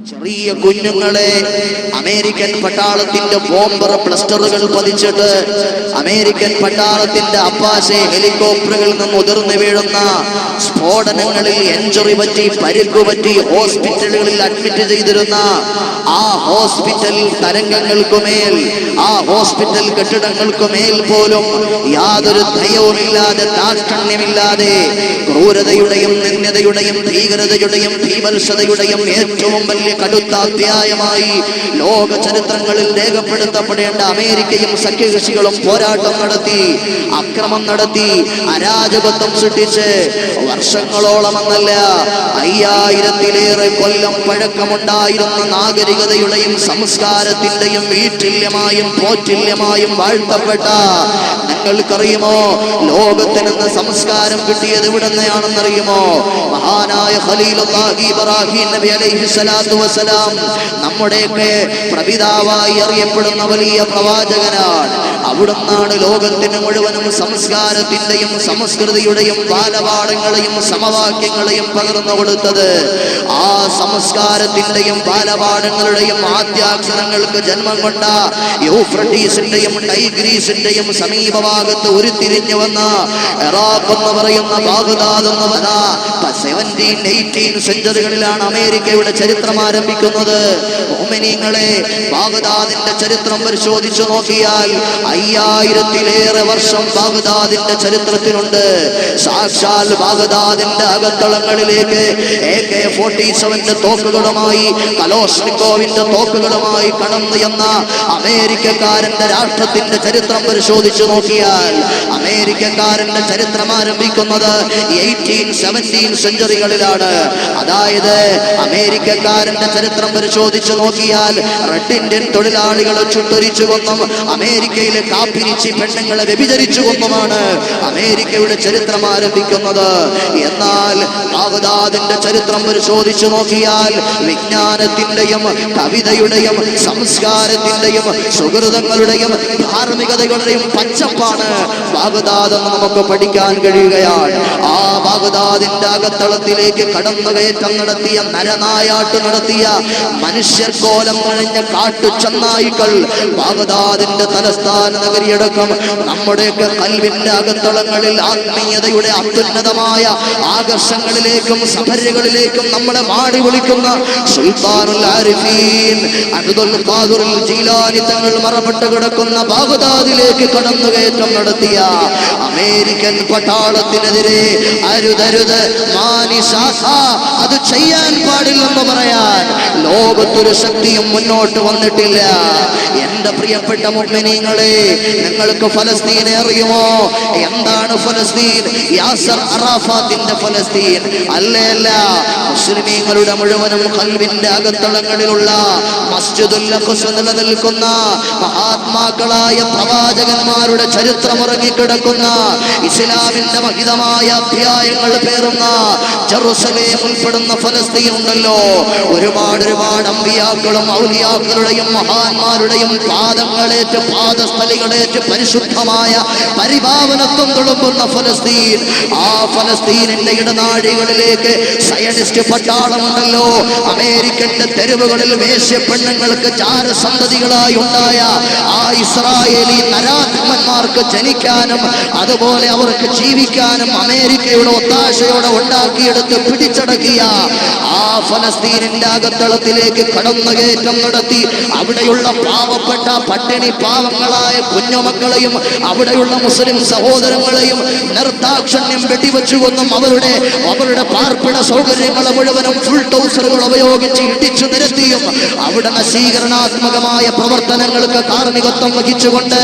ചെറിയ കുഞ്ഞുങ്ങളെ അമേരിക്കൻ പട്ടാളത്തിന്റെ ബോംബർ പ്ലസ്റ്ററുകൾ പതിച്ചിട്ട് അമേരിക്കൻ പട്ടാളത്തിന്റെ അപ്പാശെ ഹെലികോപ്റ്ററുകളിൽ നിന്ന് ഉതിർന്നു വീഴുന്ന സ്ഫോടനങ്ങളിൽ എഞ്ചുറി പറ്റി പരിക്കു പറ്റി ഹോസ്പിറ്റലുകളിൽ അഡ്മിറ്റ് ചെയ്തിരുന്ന ആ ഹോസ്പിറ്റൽ തരംഗങ്ങൾക്കുമേൽ ആ ഹോസ്പിറ്റൽ കെട്ടിടങ്ങൾക്കുമേൽ പോലും യാതൊരു ദയവുമില്ലാതെ താക്ഷണ്യമില്ലാതെ ക്രൂരതയുടെയും നിന്ദതയുടെയും ഭീകരതയുടെയും ഭീമത്സതയുടെയും ഏറ്റവും വലിയ കടുത്ത അധ്യായമായി ലോക ചരിത്രങ്ങളിൽ രേഖപ്പെടുത്തപ്പെടേണ്ട അമേരിക്കയും സഖ്യകക്ഷികളും പോരാട്ടം നടത്തി അക്രമം നടത്തി അരാജകത്വം സൃഷ്ടിച്ച് വർഷങ്ങളോളം എന്നല്ല അയ്യായിരത്തിലേറെ കൊല്ലം പഴക്കമുണ്ടായിരുന്ന നാഗരികതയുടെയും സംസ്കാരത്തിന്റെയും വീട്ടില്യമായും പോറ്റില്യമായും വാഴ്ത്തപ്പെട്ട നിങ്ങൾക്കറിയുമോ ലോകത്തിനെന്ന് സംസ്കാരം കിട്ടിയത് എവിടെന്നെയാണെന്നറിയുമോ മഹാനായ ഖലീലുല്ലാഹി ഇബ്രാഹിം നബി അലൈഹി സ്വലാത്തു വസ്സലാം നമ്മുടെയൊക്കെ പ്രപിതാവായി അറിയപ്പെടുന്ന വലിയ പ്രവാചകനാണ്. അവിടുന്നാണ് ലോകത്തിന് മുഴുവനും സംസ്കാരത്തിന്റെയും സംസ്കൃതിയുടെയും ബാലപാഠങ്ങളെയും സമവാക്യങ്ങളെയും പകർന്നു കൊടുത്തത്. ആ സംസ്കാരത്തിന്റെയും ബാലപാഠങ്ങളുടെയും ആദ്യാക്ഷരങ്ങൾക്ക് ജന്മം കൊണ്ട യൂഫ്രട്ടീസിന്റെയും ടൈഗ്രീസിന്റെയും സമീപഭാഗത്ത് ഉരുത്തിരിഞ്ഞു വന്ന ഇറാഖ് എന്ന് പറയുന്ന ബാഗ്ദാദ് എന്ന് പറഞ്ഞ സെവന്റീൻ എയ്റ്റീൻ സെഞ്ചുറികളിലാണ് അമേരിക്കയുടെ ചരിത്രം ആരംഭിക്കുന്നത്. ഓമനീങ്ങളെ ബാഗ്ദാദിന്റെ ചരിത്രം പരിശോധിച്ചു നോക്കിയാൽ അയ്യായിരത്തിലേറെ വർഷം ബാഗ്ദാദിന്റെ ചരിത്രത്തിലുണ്ട്. സാക്ഷാൽ ബാഗ്ദാദിന്റെ അകത്തളങ്ങളിലേക്ക് എ കെ ഫോർട്ടി സെവന്റെ തോക്കുകളുമായി കലോഷ്നിക്കോവിന്റെ തോക്കുകളുമായി കടന്നു എന്ന അമേരിക്കക്കാരന്റെ രാഷ്ട്രത്തിന്റെ ചരിത്രം പരിശോധിച്ചു നോക്കിയാൽ അമേരിക്കക്കാരന്റെ ചരിത്രം ആരംഭിക്കുന്നത് എയ്റ്റീൻ സെവന്റീൻ സെഞ്ചുറികളിലാണ്. അതായത് അമേരിക്കക്കാരന്റെ ചരിത്രം പരിശോധിച്ചു നോക്കിയാൽ റെഡ് ഇന്ത്യൻ തൊഴിലാളികളെ ചുട്ടൊരിച്ചു കൊന്നും അമേരിക്കയിലെ കാപ്പിരിച്ചി പെണ്ണുങ്ങളെ വ്യഭിചരിച്ചു കൊന്നുമാണ് അമേരിക്കയുടെ ചരിത്രം ആരംഭിക്കുന്നത്. എന്നാൽ ബാഗ്ദാദിന്റെ ചരിത്രം പരിശോധിച്ചു നോക്കിയാൽ വിജ്ഞാനത്തിന്റെയും കവിതയുടെയും സംസ്കാരത്തിന്റെയും സുഹൃതങ്ങളുടെയും ധാർമ്മികതകളുടെയും പച്ചപ്പാണ് ബാഗ്ദാദ് എന്ന് നമുക്ക് പഠിക്കാൻ കഴിയുകയാണ്. ആ ബാഗ്ദാദിന്റെ അകത്തളത്തിലേക്ക് കടന്നുകയറ്റം നടത്തിയ നരനായാട്ട് നടത്തിയ മനുഷ്യർക്കോലം കഴിഞ്ഞ കാട്ടു ചന്നായിക്കൾ ബാഗദാദിന്റെ തലസ്ഥാന നഗരിയടക്കം നമ്മുടെയൊക്കെ കൽവിന്റെ അകത്തളങ്ങളിൽ ആത്മീയതയുടെ അത്യുന്നതമായ ആകർഷങ്ങളിലേക്കും സഭരകളിലേക്കും നമ്മളെ മാടി വിളിക്കുന്ന സുൽത്താനുൽ ആരിഫീൻ അബ്ദുൽ ജീലാനി തങ്ങൾ മറപ്പെട്ട് കിടക്കുന്ന ബാഗ്ദാദിലേക്ക് കടന്നുകയറ്റം നടത്തിയ അമേരിക്കൻ പട്ടാളത്തിനെതിരെ അരുതരുത് മാനിശാസ അത് ചെയ്യാൻ പാടില്ലെന്ന് പറയാൻ ലോകത്തൊരു ശക്തിയും മുന്നോട്ട് വന്നിട്ടില്ല. എന്റെ പ്രിയപ്പെട്ട മുഗ്മിനീങ്ങളെ നിങ്ങൾക്ക് ഫലസ്തീനെ അറിയുമോ? എന്താണ് ഫലസ്തീൻ? യാസർ അറാഫാത്തിന്റെ ഫലസ്തീൻ. അല്ലേ അല്ല. മുസ്ലിമീങ്ങളുടെ മുഴുവനും കൽവിന്റെ അകത്തളങ്ങളിലുള്ള മസ്ജിദുൽ നിലനിൽക്കുന്ന മഹാത്മാക്കളായ പ്രവാചകന്മാരുടെ ചരിത്രം ഉറങ്ങിക്കിടക്കുന്ന ഇസ്ലാമിന്റെ മഹിതമായ അധ്യായങ്ങൾ പേറുന്ന ജെറുസലേം ഉൾപ്പെടുന്ന ഫലസ്തീൻ ഉണ്ടല്ലോ. ഒരുപാട് ഒരുപാട് അമ്പിയാക്കളും ഔലിയാക്കളുടെയും മഹാന്മാരുടെയും പാദങ്ങളേറ്റ് പാദസ്ഥലികളേറ്റ് പരിശുദ്ധമായ പരിഭാവനത്വം തുളുമ്പുന്ന ഫലസ്തീൻ. ആ ഫലസ്തീനിന്റെ ഇടനാഴികളിലേക്ക് സയനിസ്റ്റ് പട്ടാളമുണ്ടല്ലോ. അമേരിക്കന്റെ തെരുവുകളിൽ വേശ്യ പെണ്ണുങ്ങൾക്ക് ചാരസന്തതികളായി ഉണ്ടായ ആ ഇസ്രായേലി നരാധമന്മാർക്ക് ജനിക്കാനും അതുപോലെ അവർക്ക് ജീവിക്കാനും അമേരിക്കയുടെ ഒത്താശയോടെ ഉണ്ടാക്കിയെടുത്ത് പിടിച്ചടക്കിയ ആ ഫലസ്തീനിന്റെ അകത്തളത്തിലേക്ക് കടന്നുകയറ്റം നടത്തി അവിടെയുള്ള പാവപ്പെട്ട പട്ടിണി പാവങ്ങളായ കുഞ്ഞുമക്കളെയും അവിടെയുള്ള മുസ്ലിം സഹോദരങ്ങളെയും നിർദാക്ഷണ്യം വെടിവെച്ചുകൊന്നും അവരുടെ അവരുടെ പാർപ്പിട സൗകര്യങ്ങളെ മുഴുവനും ഫുൾ ടൗസറുകൾ ഉപയോഗിച്ച് ഇടിച്ചു നിരത്തിയും അവിടെ നശീകരണാത്മകമായ പ്രവർത്തനങ്ങൾക്ക് കാർമ്മികത്വം വഹിച്ചുകൊണ്ട്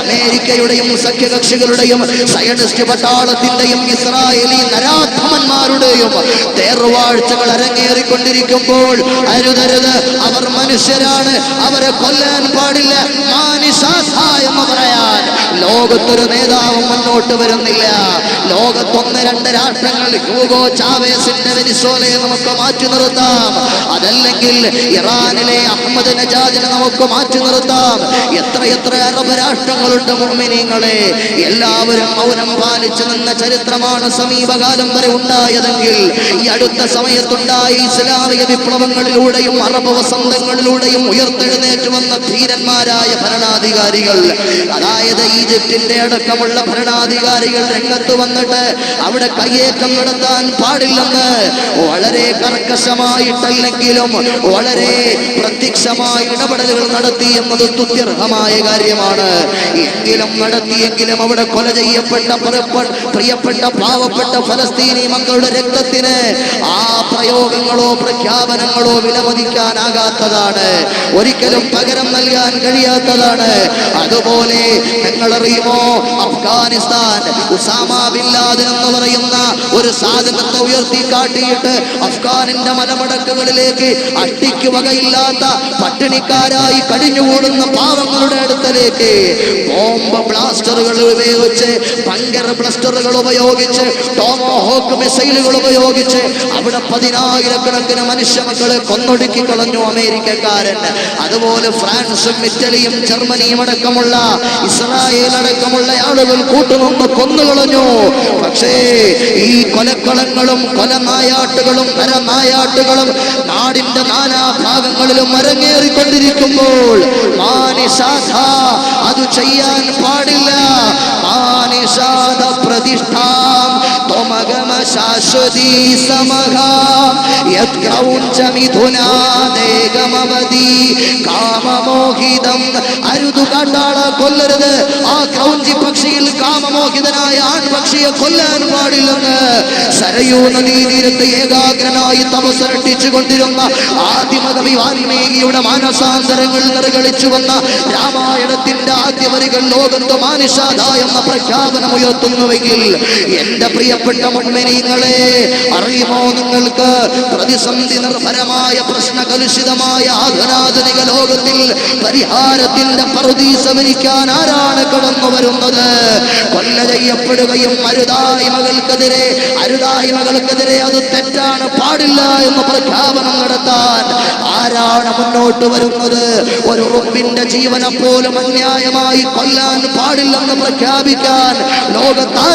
അമേരിക്കയുടെയും സഖ്യകക്ഷികളുടെയും സയനിസ്റ്റ് പട്ടാളത്തിന്റെയും ഇസ്രായേലി നരാധമന്മാരുടെയും തേർവാഴ്ചകൾ അരങ്ങേറിക്കൊണ്ടിരിക്കുമ്പോൾ അരുതരുത്. അവർ മനുഷ്യരാണ്. അവരെ കൊല്ലാൻ പാടില്ല. എന്ന് പറയാൻ. ലോകത്തൊരു നേതാവും മുന്നോട്ട് വരുന്നില്ല. ലോകത്തൊന്ന് രണ്ട് രാഷ്ട്രങ്ങൾ ഹ്യൂഗോ ചാവേസിന്റെ വെനിസോലയെ നമുക്ക് മാറ്റി നിർത്താം. അതല്ലെങ്കിൽ ഇറാനിലെ അഹമ്മദ് നജാദിനെ നമുക്ക് മാറ്റി നിർത്താം. എത്ര എത്ര അറബ് രാഷ്ട്രങ്ങളുണ്ട് മുമ്മിനീങ്ങളെ എല്ലാവരും മൗനം പാലിച്ചു നിന്ന ചരിത്രമാണ് സമീപകാലം വരെ ഉണ്ടായതെങ്കിൽ ഈ അടുത്ത സമയത്തുണ്ടായ ഇസ്ലാമിക വിപ്ലവങ്ങളിലൂടെ യുദ്ധങ്ങളിലൂടെയും അറബ് വസന്തങ്ങളിലൂടെയും ഉയർത്തെഴുന്നേറ്റ് വന്ന ധീരന്മാരായ ഭരണാധികാരികൾ. അതായത് ഈജിപ്തിന്റെ അടക്കമുള്ള ഭരണാധികാരികൾ രംഗത്ത് വന്നിട്ട് അവിടെ കയ്യേറ്റം നടത്താൻ പാടില്ലെന്ന് വളരെ കർക്കശമായിട്ടല്ലെങ്കിലും വളരെ പ്രത്യക്ഷമായ ഇടപെടലുകൾ നടത്തി എന്നത് തുത്യർഹമായ കാര്യമാണ്. എങ്കിലും നടത്തിയെങ്കിലും അവിടെ കൊല ചെയ്യപ്പെട്ട പ്രിയപ്പെട്ട പാവപ്പെട്ട ഫലസ്തീനി മക്കളുടെ രക്തത്തിന് ആ പ്രയോഗങ്ങളോ പ്രഖ്യാപനങ്ങളോ വിലമതിക്കാനാകാത്തതാണ്. ഒരിക്കലും പകരം നൽകാൻ കഴിയാത്തതാണ്. അതുപോലെ നിങ്ങൾ അറിയുമോ അഫ്ഗാനിസ്ഥാൻ ഉസാമ എന്ന് പറയുന്ന ഒരു സാധനത്തെ ഉയർത്തി കാട്ടിയിട്ട് അഫ്ഗാനിന്റെ മലമടക്കുകളിലേക്ക് അട്ടിക്ക് വകയില്ലാത്ത പട്ടിണിക്കാരായി കടിഞ്ഞുകൂടുന്ന പാവങ്ങളുടെ അടുത്തലേക്ക് ബോംബ് ബ്ലാസ്റ്ററുകൾ ഉപയോഗിച്ച് ഭയങ്കര ബ്ലാസ്റ്ററുകൾ ഉപയോഗിച്ച് ടോമോഹോക്ക് മിസൈലുകൾ ഉപയോഗിച്ച് അവിടെ പതിനായിരക്കണക്കിന് മനുഷ്യ മക്കളെ കൊന്നൊടുക്കി കളഞ്ഞു അമേരിക്കക്കാരൻ. അതുപോലെ ഫ്രാൻസും ഇറ്റലിയും ജർമ്മനിയും അടക്കമുള്ള ഇസ്രായേൽ അടക്കമുള്ള ആളുകൾ കൂട്ടുനിന്ന് കൊന്നുകളഞ്ഞു. പക്ഷേ ഈ കൊലക്കളങ്ങളും കൊലനായാട്ടുകളും നരനായാട്ടുകളും നാടിന്റെ നാനാഭാഗങ്ങളിലും അരങ്ങേറിക്കൊണ്ടിരിക്കുമ്പോൾ മാനിഷാധ അത് ചെയ്യാൻ പാടില്ല. മാനിഷാദ പ്രതിഷ്ഠാം ത്വമഗമ ശാശ്വതീ യത്ക്രൗഞ്ച മിഥുനാദേകമവതി കാമമോഹിതം അരുതു കാട്ടാള കൊല്ലരുത്. ആ ക്രൗഞ്ചി പക്ഷിയിൽ കാമമോഹിതനായ ആൺപക്ഷിയെ കൊല്ലാൻ പാടില്ലെന്ന് സരയൂ നദീതീരത്ത് ഏകാഗ്രനായി തപസരട്ടിച്ചു കൊണ്ടിരുന്ന ആദിമകവി വാൽമീകിയുടെ മാനസാന്തരങ്ങൾ നിർഗളിച്ചു വന്ന രാമായണത്തിന്റെ ആദ്യ വരികൾ ലോകത്ത് മാനുഷാദ എന്ന പ്രഖ്യാപനം ഉയർത്തുന്നുവെങ്കിൽ എന്റെ പ്രിയപ്പെട്ട മുൻമനീങ്ങളെ അറിയുമോ നിങ്ങൾക്ക്? പ്രതിസന്ധി നിർഭരമായ പ്രശ്ന കലുഷിതമായ ആധുനാധുനിക ലോകത്തിൽ പരിഹാരത്തിന്റെ പ്രതി സമരിക്കാൻ ആരാണ് കടന്നു വരുന്നത്? കൊല്ല ചെയ്യപ്പെടുകയും അരുതായ്മകൾക്കെതിരെ അരുതായ്മകൾക്കെതിരെ അത് തെറ്റാണ് പാടില്ല എന്ന് പ്രഖ്യാപനം നടത്താൻ ആരാണ് മുന്നോട്ട് വരുന്നത്? ഒരു റബ്ബിന്റെ ജീവനെ പോലും അന്യായമായി കൊല്ലാൻ പാടില്ലെന്ന് പ്രഖ്യാപിക്കാൻ ലോകത്താ